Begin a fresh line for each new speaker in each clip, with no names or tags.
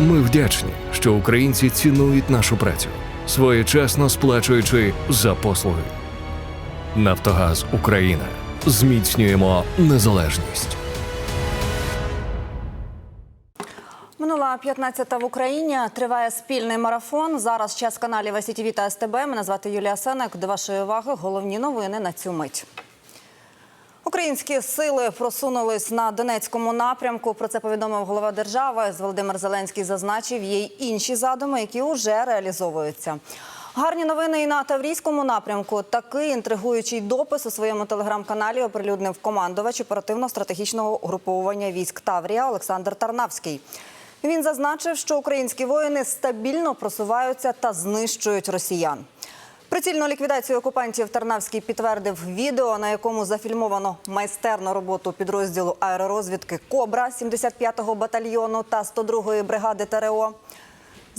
Ми вдячні, що українці цінують нашу працю, своєчасно сплачуючи за послуги. Нафтогаз Україна. Зміцнюємо незалежність.
Минула 15 в Україні. Триває спільний марафон. Зараз час каналів СІТВ та СТБ. Мене звати Юлія Сенек. До вашої уваги головні новини на цю мить. Українські сили просунулись на Донецькому напрямку. Про це повідомив голова держави. Володимир Зеленський зазначив, є й інші задуми, які вже реалізовуються. Гарні новини і на Таврійському напрямку. Такий інтригуючий допис у своєму телеграм-каналі оприлюднив командувач оперативно-стратегічного угруповування військ Таврія Олександр Тарнавський. Він зазначив, що українські воїни стабільно просуваються та знищують росіян. Прицільну ліквідацію окупантів Тарнавський підтвердив відео, на якому зафільмовано майстерну роботу підрозділу аеророзвідки Кобра 75-го батальйону та 102-ї бригади ТРО.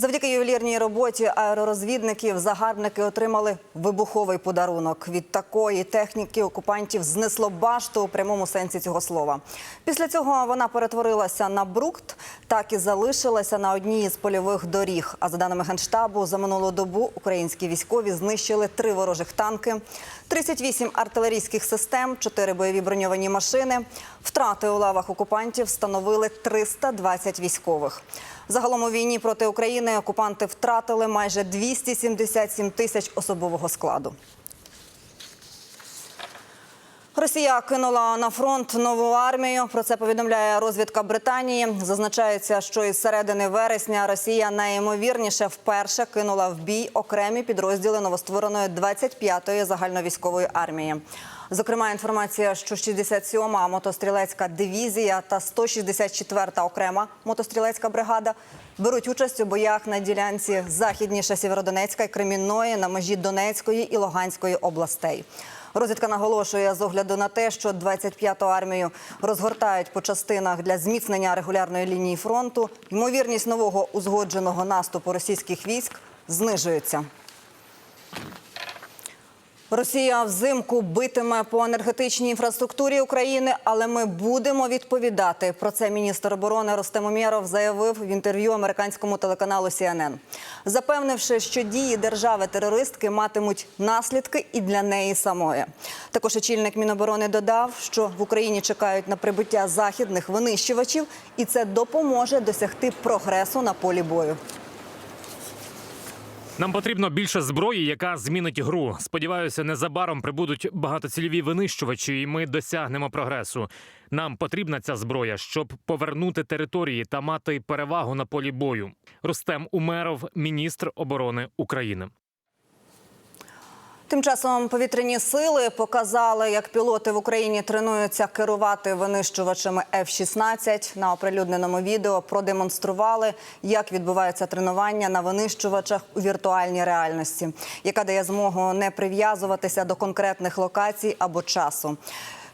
Завдяки ювелірній роботі аеророзвідників загарбники отримали вибуховий подарунок. Від такої техніки окупантів знесло башту у прямому сенсі цього слова. Після цього вона перетворилася на брукт, так і залишилася на одній із польових доріг. А за даними генштабу, за минулу добу українські військові знищили три ворожих танки, 38 артилерійських систем, 4 бойові броньовані машини. Втрати у лавах окупантів становили 320 військових. Загалом у війні проти України окупанти втратили майже 277 тисяч особового складу. Росія кинула на фронт нову армію. Про це повідомляє розвідка Британії. Зазначається, що із середини вересня Росія найімовірніше вперше кинула в бій окремі підрозділи новоствореної 25-ї загальновійськової армії. Зокрема, інформація, що 67-ма мотострілецька дивізія та 164-та окрема мотострілецька бригада беруть участь у боях на ділянці західніше Сєвєродонецька і Кремінної на межі Донецької і Луганської областей. Розвідка наголошує з огляду на те, що 25-ту армію розгортають по частинах для зміцнення регулярної лінії фронту. Ймовірність нового узгодженого наступу російських військ знижується. Росія взимку битиме по енергетичній інфраструктурі України, але ми будемо відповідати. Про це міністр оборони Ростем Умєров заявив в інтерв'ю американському телеканалу CNN, запевнивши, що дії держави-терористки матимуть наслідки і для неї самої. Також очільник Міноборони додав, що в Україні чекають на прибуття західних винищувачів, і це допоможе досягти прогресу на полі бою.
Нам потрібно більше зброї, яка змінить гру. Сподіваюся, незабаром прибудуть багатоцільові винищувачі, і ми досягнемо прогресу. Нам потрібна ця зброя, щоб повернути території та мати перевагу на полі бою. Рустем Умеров, міністр оборони України.
Тим часом повітряні сили показали, як пілоти в Україні тренуються керувати винищувачами F-16. На оприлюдненому відео продемонстрували, як відбувається тренування на винищувачах у віртуальній реальності, яка дає змогу не прив'язуватися до конкретних локацій або часу.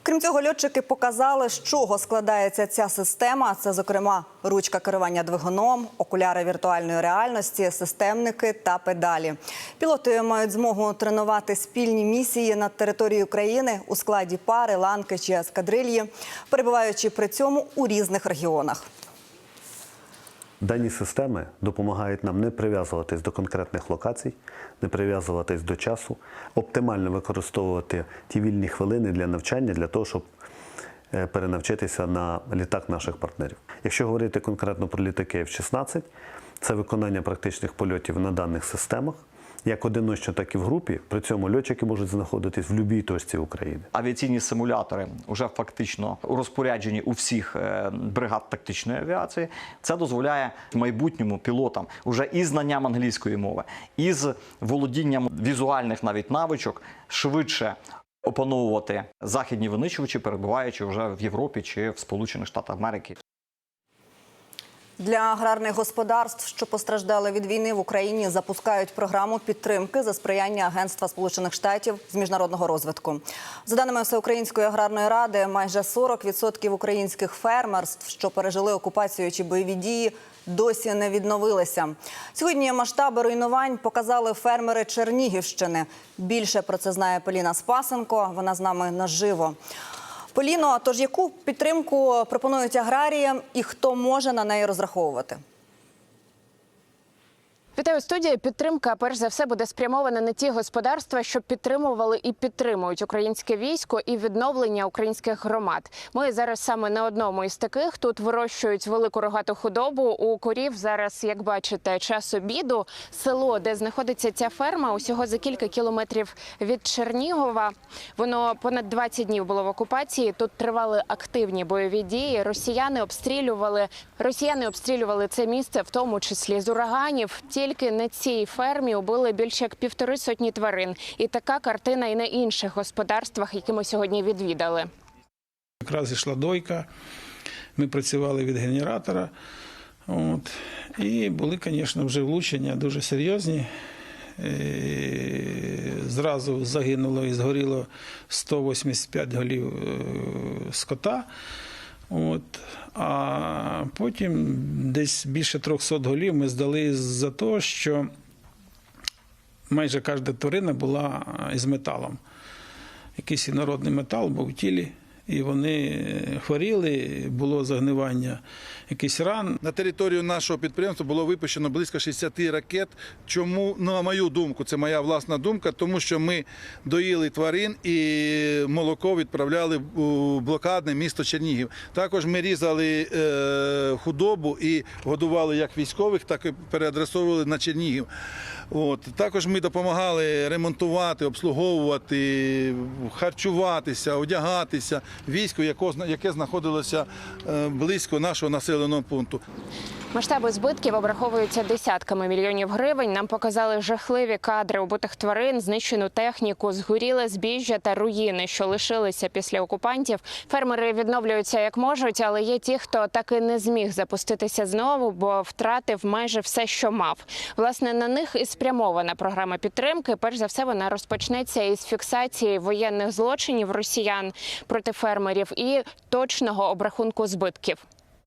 Крім цього, льотчики показали, з чого складається ця система. Це, зокрема, ручка керування двигуном, окуляри віртуальної реальності, системники та педалі. Пілоти мають змогу тренувати спільні місії на території України у складі пари, ланки чи ескадрильї, перебуваючи при цьому у різних регіонах.
Дані системи допомагають нам не прив'язуватись до конкретних локацій, не прив'язуватись до часу, оптимально використовувати ті вільні хвилини для навчання для того, щоб е, перенавчитися на літак наших партнерів. Якщо говорити конкретно про літаки F-16, це виконання практичних польотів на даних системах, як одиночно, так і в групі. При цьому льотчики можуть знаходитись в будь-якій точці України.
авіаційні симулятори вже фактично у розпорядженні у всіх е, бригад тактичної авіації. Це дозволяє майбутньому пілотам уже із знанням англійської мови, із володінням візуальних навіть навичок швидше. Опановувати західні винищувачі, перебуваючи вже в Європі чи в Сполучених Штатах Америки.
Для аграрних господарств, що постраждали від війни в Україні, запускають програму підтримки за сприяння Агентства Сполучених Штатів з міжнародного розвитку. За даними Всеукраїнської аграрної ради, майже 40% українських фермерств, що пережили окупацію чи бойові дії, досі не відновилися. Сьогодні масштаби руйнувань показали фермери Чернігівщини. Більше про це знає Поліна Спасенко. Вона з нами наживо. Поліно, тож яку підтримку пропонують аграріям і хто може на неї розраховувати?
Вітаю студія. Підтримка перш за все буде спрямована на ті господарства, що підтримували і підтримують українське військо і відновлення українських громад. Ми зараз саме на одному із таких тут вирощують велику рогату худобу. У корів зараз, як бачите, час обіду. Село, де знаходиться ця ферма, усього за кілька кілометрів від Чернігова. Воно понад 20 днів було в окупації. Тут тривали активні бойові дії. Росіяни обстрілювали росіяни обстрілювали це місце, в тому числі з ураганів. Тільки на цій фермі убили більше як півтори сотні тварин. І така картина і на інших господарствах, які ми сьогодні відвідали.
Якраз йшла дойка, ми працювали від генератора. От. І були, звісно, вже влучення дуже серйозні. Е, Зразу загинуло і згоріло 185 голів е, скота. От. А потім десь більше 300 голів ми здали за те, що майже кожна тварина була із металом. Якийсь інородний метал був в тілі, і вони хворіли, було загнивання якийсь ран.
На територію нашого підприємства було випущено близько 60 ракет. Чому, ну, на мою думку, це моя власна думка, тому що ми доїли тварин і молоко відправляли у блокадне місто Чернігів. Також ми різали е, худобу і годували як військових, так і переадресовували на Чернігів. От. Також ми допомагали ремонтувати, обслуговувати, харчуватися, одягатися війську, яке знаходилося е, близько нашого населеного пункту.
Масштаби збитків обраховуються десятками мільйонів гривень. Нам показали жахливі кадри убитих тварин, знищену техніку, згоріле збіжжя та руїни, що лишилися після окупантів. Фермери відновлюються як можуть, але є ті, хто так і не зміг запуститися знову, бо втратив майже все, що мав. Власне, на них і спрямована програма підтримки. Перш за все, вона розпочнеться із фіксації воєнних злочинів росіян проти фермерів і точного обрахунку збитків.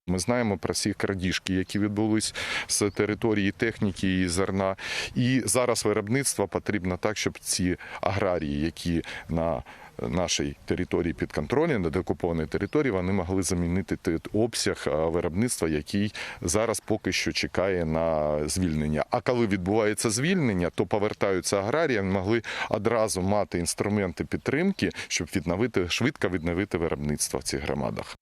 Ми знаємо про всі крадіжки, які відбулись з території техніки і зерна. І зараз виробництво потрібно так, щоб ці аграрії, які на нашій території підконтрольні, на деокупованій території, вони могли замінити той обсяг виробництва, який зараз поки що чекає на звільнення. А коли відбувається звільнення, то повертаються аграрії, могли одразу мати інструменти підтримки, щоб відновити швидко відновити виробництво в цих громадах.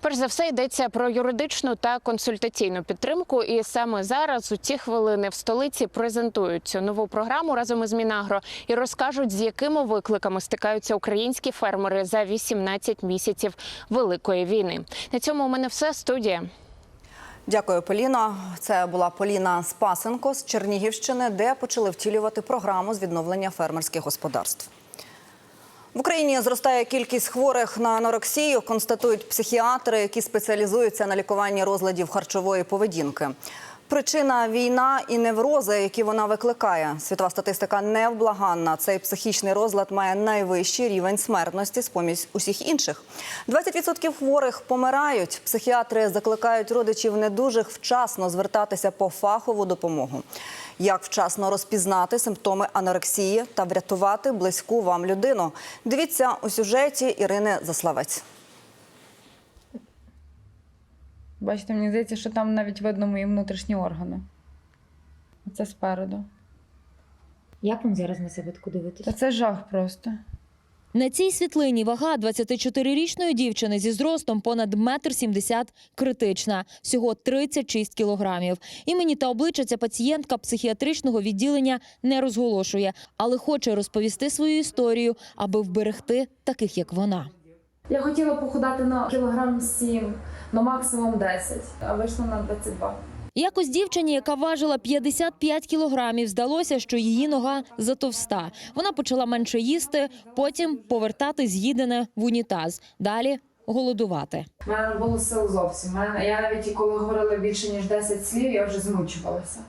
Перш за все йдеться про юридичну та консультаційну підтримку. І саме зараз у ці хвилини в столиці презентують цю нову програму разом із Мінагро і розкажуть, з якими викликами стикаються українські фермери за 18 місяців великої війни. На цьому у мене все студія.
Дякую, Поліно. Це була Поліна Спасенко з Чернігівщини, де почали втілювати програму з відновлення фермерських господарств. В Україні зростає кількість хворих на анорексію, констатують психіатри, які спеціалізуються на лікуванні розладів харчової поведінки. Причина війна і неврози, які вона викликає. Світова статистика невблаганна. Цей психічний розлад має найвищий рівень смертності з поміж усіх інших. 20% хворих помирають. Психіатри закликають родичів недужих вчасно звертатися по фахову допомогу. Як вчасно розпізнати симптоми анорексії та врятувати близьку вам людину? Дивіться у сюжеті Ірини Заславець.
Бачите, мені здається, що там навіть видно мої внутрішні органи. Це спереду.
Як вам зараз на себе дивитися?
Та це жах просто.
На цій світлині вага 24-річної дівчини зі зростом понад метр сімдесят критична, всього 36 кілограмів. Імені та обличчя ця пацієнтка психіатричного відділення не розголошує, але хоче розповісти свою історію, аби вберегти таких, як вона.
Я хотіла похудати на кілограм 7, на максимум 10, а вийшла на 22.
Якось дівчині, яка важила 55 кілограмів, здалося, що її нога затовста. Вона почала менше їсти, потім повертати з'їдене в унітаз. Далі голодувати.
У мене не було сил зовсім. Мене, я навіть і коли говорила більше ніж 10 слів, я вже змучувалася.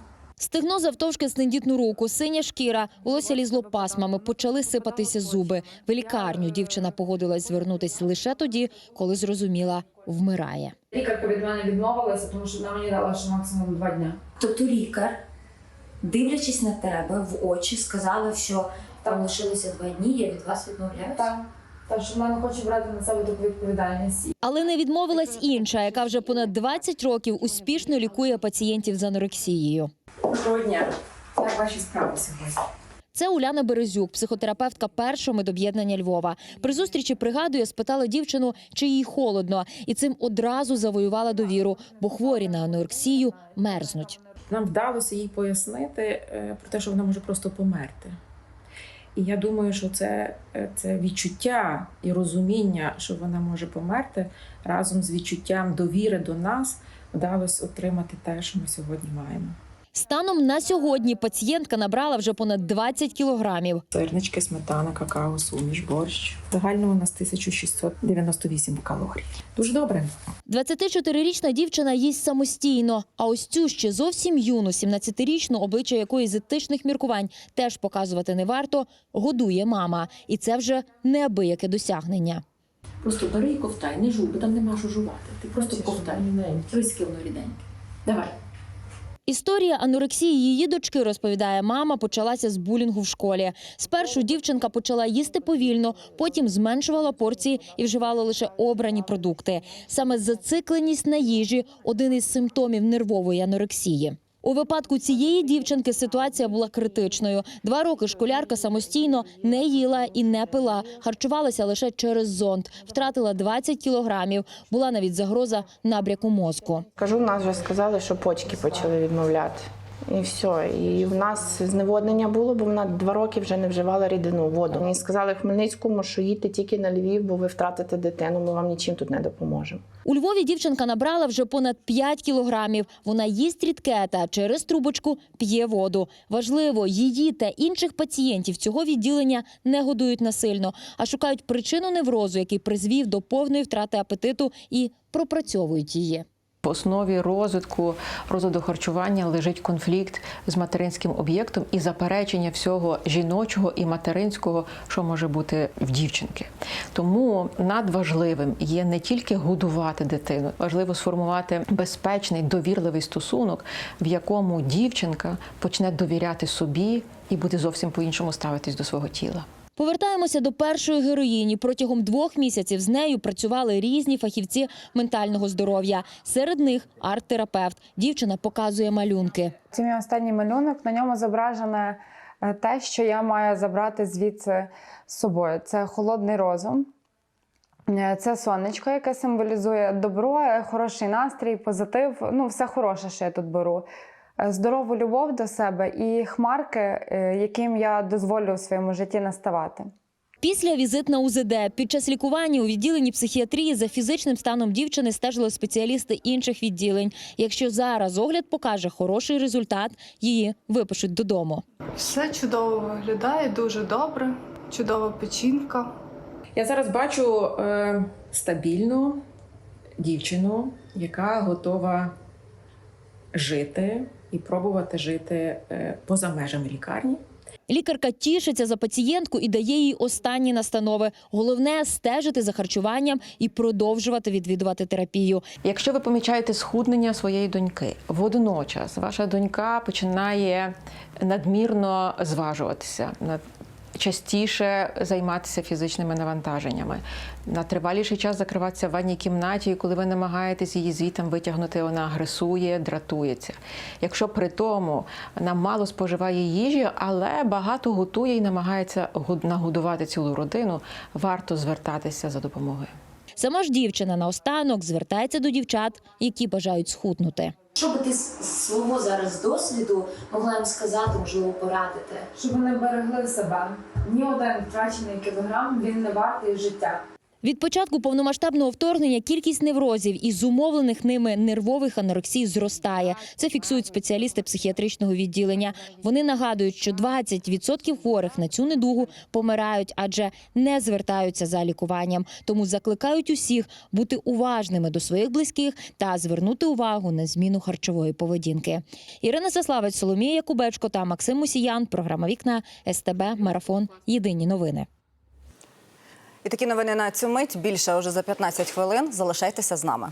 Стегно завтовшки снендітну руку, синя шкіра, волосся лізло пасмами, почали сипатися зуби. В лікарню дівчина погодилась звернутися лише тоді, коли зрозуміла, вмирає.
Лікарка від мене відмовилася, тому що вона мені дала ще максимум 2 дня.
Тобто лікар, дивлячись на тебе в очі, сказала, що там лишилося два дні, я від вас відмовляюся.
Так, так що вона не хоче брати на себе таку відповідальність.
Але не відмовилась інша, яка вже понад 20 років успішно лікує пацієнтів з анорексією.
Доброго дня. Як ваші справи сьогодні?
Це Уляна Березюк, психотерапевтка першого медоб'єднання Львова. При зустрічі пригадує, спитала дівчину, чи їй холодно, і цим одразу завоювала довіру, бо хворі на анорексію мерзнуть.
Нам вдалося їй пояснити е, про те, що вона може просто померти. І я думаю, що це, е, це відчуття і розуміння, що вона може померти, разом з відчуттям довіри до нас вдалося отримати те, що ми сьогодні маємо.
Станом на сьогодні пацієнтка набрала вже понад 20 кілограмів.
Сирнички, сметана, какао, суміш, борщ. Загально у нас 1698 калорій. Дуже добре.
24-річна дівчина їсть самостійно. А ось цю ще зовсім юну, 17-річну, обличчя якої з етичних міркувань теж показувати не варто, годує мама. І це вже неабияке досягнення.
Просто бери і ковтай, не жуй, бо там нема що жувати. Ти просто ковтай. Ризки воно ріденьке. Давай.
Історія анорексії її дочки, розповідає мама, почалася з булінгу в школі. Спершу дівчинка почала їсти повільно, потім зменшувала порції і вживала лише обрані продукти. Саме зацикленість на їжі один із симптомів нервової анорексії. У випадку цієї дівчинки ситуація була критичною. Два роки школярка самостійно не їла і не пила, харчувалася лише через зонд, втратила 20 кілограмів. Була навіть загроза набряку мозку.
Кажу, нас вже сказали, що почки почали відмовляти. І все. І в нас зневоднення було, бо вона два роки вже не вживала рідину, воду. Мені сказали Хмельницькому, що їдьте тільки на Львів, бо ви втратите дитину, ми вам нічим тут не допоможемо.
У Львові дівчинка набрала вже понад 5 кілограмів. Вона їсть рідке та через трубочку п'є воду. Важливо, її та інших пацієнтів цього відділення не годують насильно, а шукають причину неврозу, який призвів до повної втрати апетиту і пропрацьовують її.
В основі розвитку розладу харчування лежить конфлікт з материнським об'єктом і заперечення всього жіночого і материнського, що може бути в дівчинки. Тому надважливим є не тільки годувати дитину, важливо сформувати безпечний довірливий стосунок, в якому дівчинка почне довіряти собі і буде зовсім по-іншому ставитись до свого тіла.
Повертаємося до першої героїні. Протягом двох місяців з нею працювали різні фахівці ментального здоров'я. Серед них арт-терапевт. Дівчина показує малюнки.
Це мій останній малюнок. На ньому зображене е, те, що я маю забрати звідси з собою. Це холодний розум. Е, Це сонечко, яке символізує добро, е, хороший настрій, позитив. Ну, все хороше, що я тут беру. Е, Здорову любов до себе і хмарки, е, яким я дозволю у своєму житті наставати.
Після візит на УЗД під час лікування у відділенні психіатрії за фізичним станом дівчини стежили спеціалісти інших відділень. Якщо зараз огляд покаже хороший результат, її випишуть додому.
Все чудово виглядає, дуже добре, чудова печінка.
Я зараз бачу е, стабільну дівчину, яка готова жити і пробувати жити е, поза межами лікарні.
Лікарка тішиться за пацієнтку і дає їй останні настанови. Головне стежити за харчуванням і продовжувати відвідувати терапію.
Якщо ви помічаєте схуднення своєї доньки, водночас ваша донька починає надмірно зважуватися, на- частіше займатися фізичними навантаженнями, на триваліший час закриватися в ванній кімнаті, і коли ви намагаєтесь її звітом витягнути, вона агресує, дратується. Якщо при тому вона мало споживає їжі, але багато готує і намагається год- нагодувати цілу родину, варто звертатися за допомогою.
Сама ж дівчина наостанок звертається до дівчат, які бажають схуднути.
Що би ти з свого зараз досвіду могла їм сказати, можливо, порадити?
Щоб вони берегли себе. Ні один втрачений кілограм він не вартий життя.
Від початку повномасштабного вторгнення кількість неврозів і зумовлених ними нервових анорексій зростає. Це фіксують спеціалісти психіатричного відділення. Вони нагадують, що 20% хворих на цю недугу помирають, адже не звертаються за лікуванням. Тому закликають усіх бути уважними до своїх близьких та звернути увагу на зміну харчової поведінки. Ірина Заславець, Соломія Кубечко та Максим Мусіян. Програма Вікна СТБ Марафон. Єдині новини.
І такі новини на цю мить більше уже за 15 хвилин. Залишайтеся з нами.